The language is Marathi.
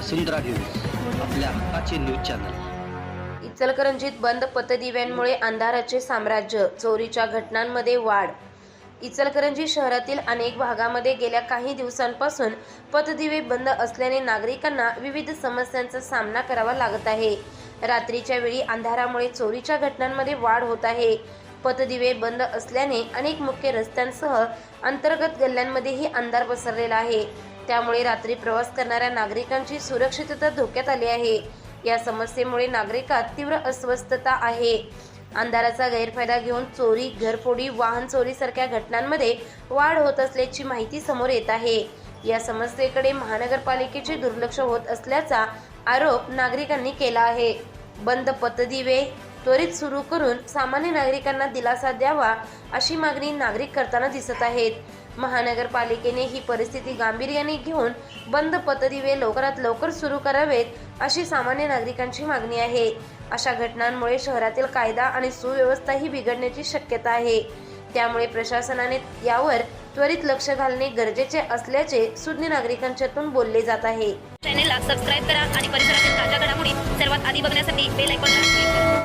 वसुंधरा न्यूज आपल्या हक्काचे न्यूज चॅनल. इचलकरंजीत बंद पतदिव्यांमुळे अंधाराचे साम्राज्य चोरीच्या घटनांमध्ये वाढ. इचलकरंजी शहरातील अनेक भागामध्ये गेल्या काही दिवसांपासून पतदिवे बंद असल्याने नागरिकांना विविध समस्यांचा सामना करावा लागत आहे. रात्रीच्या वेळी अंधारामुळे चोरीच्या घटनांमध्ये वाढ होत आहे. पतदिवे बंद असल्याने अनेक मुख्य रस्त्यांसह अंतर्गत गल्ल्यांमध्येही अंधार पसरलेला आहे. त्यामुळे रात्री प्रवास करणाऱ्या नागरिकांची सुरक्षितता धोक्यात आली आहे. या समस्येमुळे नागरिकात तीव्र अस्वस्थता आहे. अंधाराचा गैरफायदा घेऊन चोरी घरफोडी वाहन चोरीसारख्या घटनांमध्ये वाढ होत असल्याची माहिती समोर येत आहे. या समस्येकडे महानगरपालिकेचे दुर्लक्ष होत असल्याचा आरोप नागरिकांनी केला आहे. बंद पतदिवे त्वरित सुरू करून सामान्य नागरिकांना दिलासा द्यावा अशी मागणी नागरिक करताना दिसत आहेत. महानगरपालिकेने ही परिस्थिती गांभीर्याने घेऊन बंद पतदिवे लवकरात लवकर सुरू करावेत अशी सामान्य नागरिकांची मागणी आहे. अशा घटनांमुळे शहरातील कायदा आणि सुव्यवस्थाही बिघडण्याची शक्यता आहे. त्यामुळे प्रशासनाने यावर त्वरित लक्ष घालणे गरजेचे असल्याचे सुज्ञ नागरिकांच्यातून बोलले जात आहे. चॅनेलला सबस्क्राईब करा आणि परिसरातील ताज्या घडामोडी सर्वात आधी बघण्यासाठी बेल आयकॉनला